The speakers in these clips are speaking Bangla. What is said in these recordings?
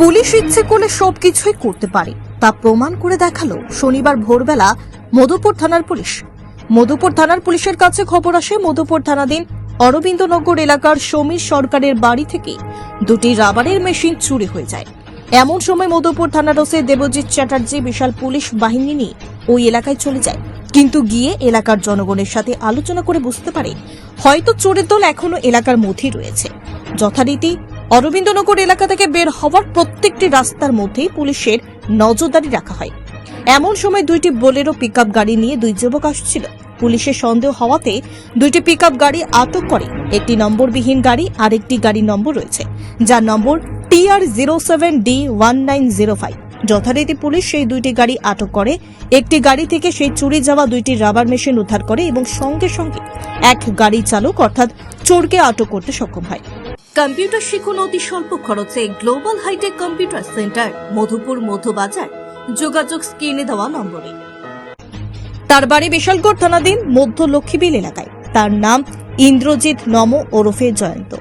পুলিশ ইচ্ছে করলে সবকিছুই করতে পারে, তা প্রমাণ করে দেখাল শনিবার ভোরবেলা মধুপুর থানার পুলিশ। মধুপুর থানার পুলিশের কাছে খবর আসে, মধুপুর থানাধীন অরবিন্দনগর এলাকার সমীর সরকারের বাড়ি থেকে দুটি রাবারের মেশিন চুরি হয়ে যায়। এমন সময় মধুপুর থানার ওসে দেবজিৎ চ্যাটার্জি বিশাল পুলিশ বাহিনী নিয়ে ওই এলাকায় চলে যায়। কিন্তু গিয়ে এলাকার জনগণের সাথে আলোচনা করে বুঝতে পারে, হয়তো চোরের দল এখনও এলাকার মধ্যেই রয়েছে। যথারীতি অরবিন্দনগর এলাকা থেকে বের হওয়ার প্রত্যেকটি রাস্তার মধ্যেই পুলিশের নজরদারি রাখা হয়। এমন সময় দুইটি বোলেরো পিকআপ গাড়ি নিয়ে দুই যুবক আসছিল। পুলিশের সন্দেহ হওয়াতে দুইটি পিকআপ গাড়ি আটক করে। একটি নম্বরবিহীন গাড়ি আর একটি গাড়ি নম্বর রয়েছে, যার number TR zero seven D one nine zero five. যথারীতি পুলিশ সেই দুইটি গাড়ি আটক করে। একটি গাড়ি থেকে সেই চুরি যাওয়া দুইটি রাবার মেশিন উদ্ধার করে এবং সঙ্গে সঙ্গে এক গাড়ি চালক অর্থাৎ চোরকে আটক করতে সক্ষম হয়। কম্পিউটার শিখুন অতি স্বল্প খরচে global hitech computer centre, Madhupur Madhubazar যোগাযোগ স্ক্রিনে দেওয়া নম্বরে। তার বাড়ি বিশালগড় থানাধীন মধ্য লক্ষ্মীবিল এলাকায়। তার নাম ইন্দ্রজিৎ নম ওরফে জয়ন্ত।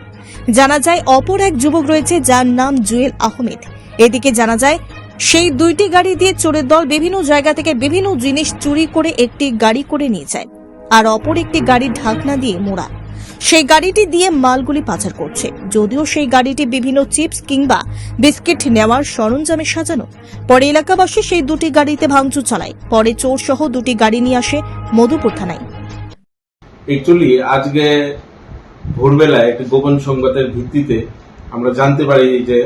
জানা যায়, অপর এক যুবক রয়েছে যার নাম জুয়েল আহমেদ। এদিকে জানা যায়, সেই দুইটি গাড়ি দিয়ে চোরের দল বিভিন্ন জায়গা থেকে বিভিন্ন জিনিস চুরি করে একটি গাড়ি করে নিয়ে যায়। আর অপর একটি গাড়ির ঢাকনা দিয়ে মোড়া। সেই গাড়িটি দিয়ে মালগুলি পাচার করছে। যদিও সেই গাড়িটি বিভিন্ন চিপস কিংবা বিস্কিট নেওয়ার সরঞ্জামে সাজানো। পরে এলাকাবাসী সেই দুটি গাড়িতে ভাঙচুর চালায়। পরে চোর সহ দুটি গাড়ি নিয়ে আসে মধুপুর থানায়। অ্যাকচুয়ালি আজকে ভোরবেলায় একটি গোপন সংবাদের ভিত্তিতে আমরা জানতে পারি যে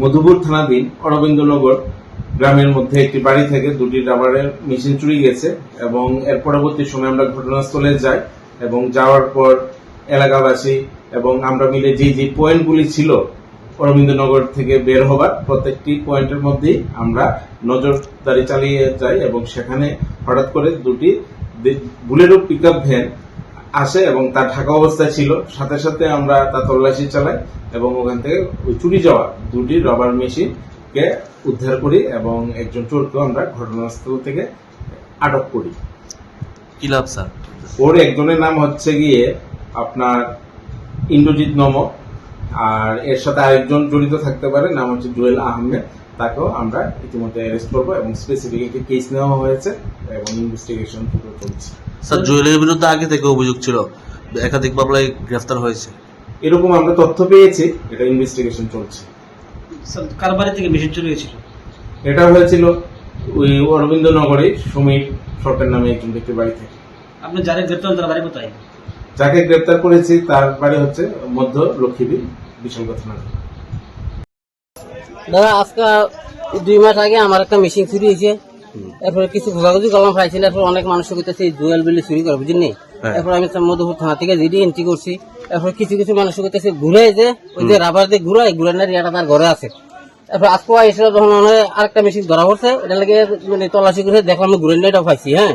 মধুপুর থানাধীন অরবিন্দনগর গ্রামের মধ্যে একটি বাড়ি থেকে দুটি রাবারের মেশিন চুরি গেছে এবং এর পরবর্তী সময় আমরা ঘটনাস্থলে যাই। এবং যাওয়ার পর এলাকাবাসী এবং আমরা মিলে যে যে পয়েন্টগুলি ছিল অরবিন্দনগর থেকে বের হবার প্রত্যেকটি পয়েন্টের মধ্যেই আমরা নজরদারি চালিয়ে যাই এবং সেখানে হঠাৎ করে দুটি বুলেরো পিক আপ ভ্যান আসে এবং তার ঢাকা অবস্থায় ছিল। সাথে সাথে আমরা তা তল্লাশি চালাই এবং ওখান থেকে ওই চুরি যাওয়া দুটি রবার মেশিনকে উদ্ধার করি এবং একজন চোরকে আমরা ঘটনাস্থল থেকে আটক করি। কি লাভ, স্যার? ওর একজনের নাম হচ্ছে গিয়ে আপনার ইন্দ্রজিৎ নম আর এর সাথে আরেকজন জড়িত থাকতে পারে নাম হচ্ছে জুয়েল আহমেদ। তাকেও আমরা ইতিমধ্যে অ্যারেস্ট করব এবং স্পেসিফিক একটি কেস নেওয়া হয়েছে এবং ইনভেস্টিগেশন পুরো চলছে। স্যার জুয়েলের বিরুদ্ধে আগে থেকে অভিযোগ ছিল একাধিক মামলায় গ্রেফতার হয়েছে। এরকম আমরা তথ্য পেয়েছি এটা ইনভেস্টিগেশন চলছে। স্যার কার বাড়ি থেকে মেশিন চুরি হয়েছিল এটা হয়েছিল ওই অরবিন্দনগরে সমীর সরকার নামে একজন ব্যক্তির বাড়ি থেকে। আপনি যারা গ্রেপ্তার তার বাড়ি কোথায়? যাকে গ্রেপ্তার করেছি তার বাড়ি হচ্ছে মধ্য লক্ষ্মীবীর বিশালগড় থানা দাদা আজকে দুই মাস আগে আমার একটা মেশিন চুরি হয়েছে। এরপরে কিছু খোঁজাখুঁজি করলাম পাইছিল এরপর অনেক মানুষের কাছে জুয়েল বিলি চুরি করে বুঝলি হ্যাঁ। এরপর আমি মধুপুর থানা থেকে জিডি এন্ট্রি করছি। এরপর কিছু কিছু মানুষের কাছে ঘুরে যে ওই যে রাবার দিয়ে ঘুরাই ঘুরানোর ইয়াটা তার ঘরে আছে। এরপর আজকে এসে যখন মানে আরেকটা মেশিন ধরা পড়ছে এটা লাগে মানে তল্লাশি করে দেখলাম আমি ঘুরে এটা পাইছি হ্যাঁ।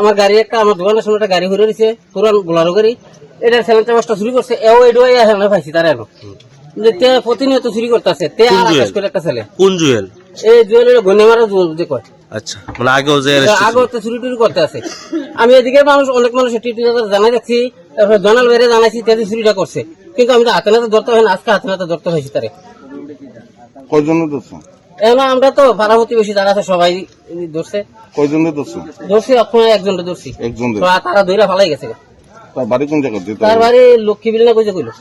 আমার গাড়ি একটা আমার দোকানের সামনে একটা গাড়ি ঘুরে দিছে পুরান গোলারো গাড়ি। এটা সেভেন চার্জটা চুরি করছে এও এডুয়াই এখানে পাইছি তার এনো যে তে প্রতিনিয়ত চুরি করতেছে তে আর আকাশ করে একটা ছেলে। কোন জুয়েল? এই জুয়েলের গনে মারা জুয়েল যে কয়। আচ্ছা মানে আগেও যে arrest তো চুরি টুরি করতে আছে। আমি এদিকে মানুষ অনেক মানুষ টিটি জানাই যাচ্ছি তারপরে জনাল বেড়ে জানাইছি তেজি চুরিটা করছে। কিন্তু আমি তো হাতে নাতে ধরতে হয় না আজকে হাতে নাতে ধরতে হয়েছি তারে। কয়জনে ধরছো? এখন আমরা তো ভাড়া প্রতিবেশী যারা আছে সবাই ধরছে। কয়জনে ধরছো? ধরছি এখন একজনটা ধরছি। একজন তারা ধরে ফালাই গেছে। তার বাড়ি কোন জায়গায়? তার বাড়ি লক্ষ্মী বিল না কইছে কইলো।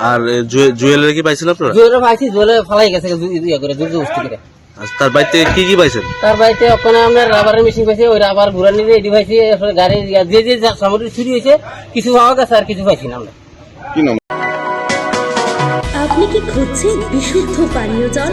আর এ, কি পাইছেন আপনারা? জুয়েলের পাইছি জুয়েলে ফালাই গেছে জু- ইয়ে করে করে। তার বাড়িতে কি কি পাইছেন? তার বাড়িতে ওখানে আমরা রাবারের মেশিন পাইছি ওই রাবার এটি পাইছি গাড়ি যে যে সামগ্রী চুরি হয়েছে কিছু পাওয়া গেছে আর কিছু পাইছি না আমরা। কি নাম? আপনি কি খুঁজছেন বিশুদ্ধ পানীয় জল?